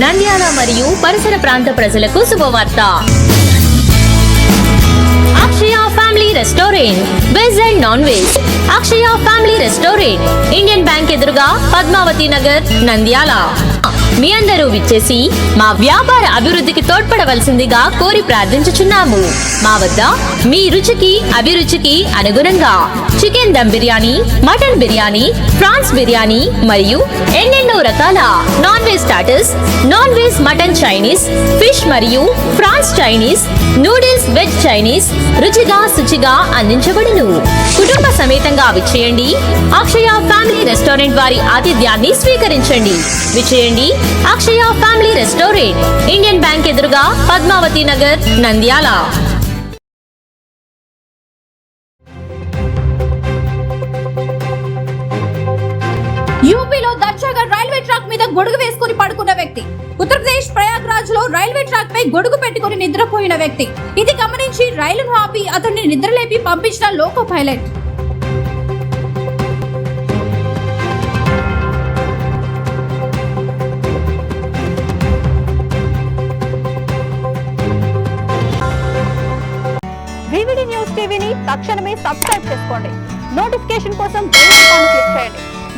నంద్యాల మరియు పరిసర ప్రాంత ప్రజలకు శుభవార్త. Akshaya family restaurant veg and non veg. Akshaya family restaurant Indian bank ఎదురుగా పద్మావతి నగర్ నంద్యాల. మీ అందరూ విచ్చేసి మా వ్యాపార అభివృద్ధికి తోడ్పడవలసిందిగా కోరి ప్రార్థించుచున్నాము. మా వద్ద మీ రుచికి అభిరుచికి అనుగుణంగా chicken dum biryani mutton biryani prawns biryani మరియు ఎన్నెన్నో రకాల non veg starters non veg mutton Chinese fish మరియు prawns Chinese noodles veg Chinese రుచిగా శుచిగా అందించబడును. కుటుంబ సమేతంగా విచ్చేయండి. అక్షయ ఫ్యామిలీ రెస్టారెంట్ వారి ఆతిథ్యాన్ని స్వీకరించండి. విచ్చేయండి. Akshaya family restaurant Indian bank ఎదురుగా పద్మావతి నగర్ నంద్యాల. యూపీలో దర్జాగా రైల్వే ట్రాక్ మీద గొడుగు వేసుకుని పడుకున్న వ్యక్తి. ఉత్తరప్రదేశ్ ప్రయాగ్రాజ్లో రైల్వే ట్రాక్ పై గొడుగు పెట్టుకుని నిద్రపోయిన వ్యక్తి. ఇది గమనించి రైలును ఆపి అతన్ని నిద్రలేపి పంపించిన లోకో పైలట్. వివిడి న్యూస్ టీవీని తక్షణమే సబ్స్క్రైబ్ చేసుకోండి. నోటిఫికేషన్ కోసం